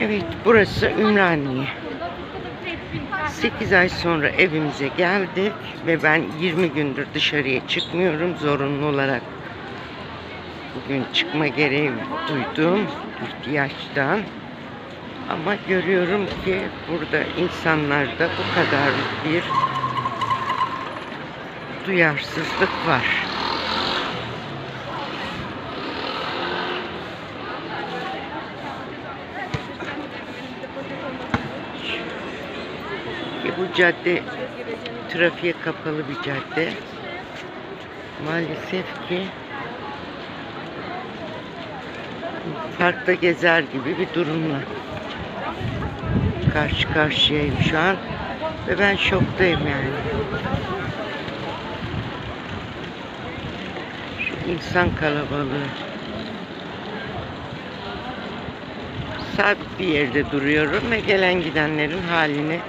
Evet, burası Ümraniye. 8 ay sonra evimize geldik ve ben 20 gündür dışarıya çıkmıyorum zorunlu olarak. Bugün çıkma gereği duydum ihtiyaçtan. Ama görüyorum ki burada insanlarda bu kadar bir duyarsızlık var. Ki bu cadde trafiğe kapalı bir cadde. Maalesef ki parkta gezer gibi bir durumla karşı karşıyayım şu an ve ben şoktayım yani. Şu insan kalabalığı. Sabit bir yerde duruyorum ve gelen gidenlerin halini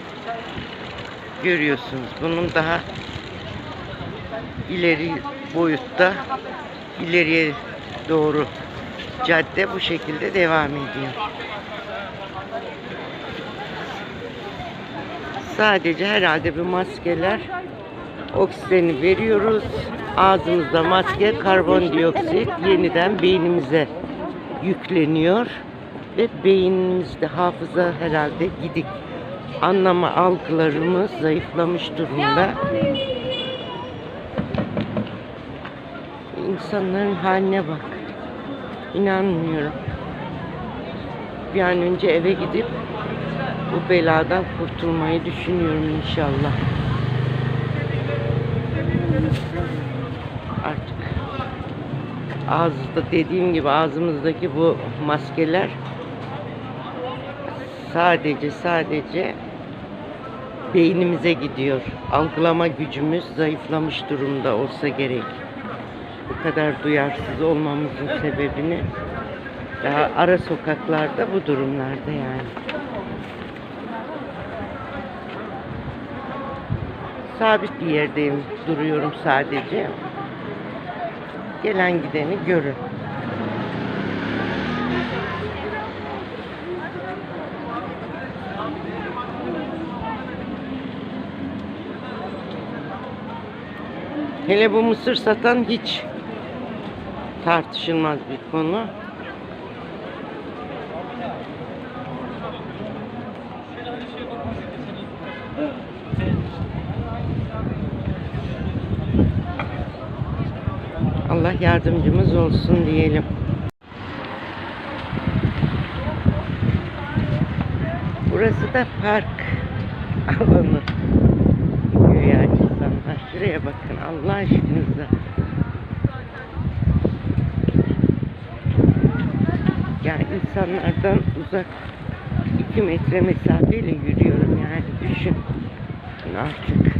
görüyorsunuz. Bunun daha ileri boyutta ileriye doğru cadde bu şekilde devam ediyor. Sadece herhalde bu maskeler oksijeni veriyoruz. Ağzımızda maske karbondioksit yeniden beynimize yükleniyor ve beynimizde hafıza herhalde gidik. Anlama algılarımız zayıflamış durumda. İnsanların haline bak. İnanmıyorum. Bir an önce eve gidip bu beladan kurtulmayı düşünüyorum inşallah. Artık ağızda dediğim gibi ağzımızdaki bu maskeler sadece sadece beynimize gidiyor. Algılama gücümüz zayıflamış durumda olsa gerek. Bu kadar duyarsız olmamızın sebebini daha ara sokaklarda bu durumlarda yani. Sabit bir yerdeyim, duruyorum sadece. Gelen gideni görün. Hele bu mısır satan hiç tartışılmaz bir konu. Allah yardımcımız olsun diyelim. Burası da park alanı. Şuraya bakın Allah aşkınıza. Yani insanlardan uzak iki metre mesafeyle yürüyorum yani düşün artık.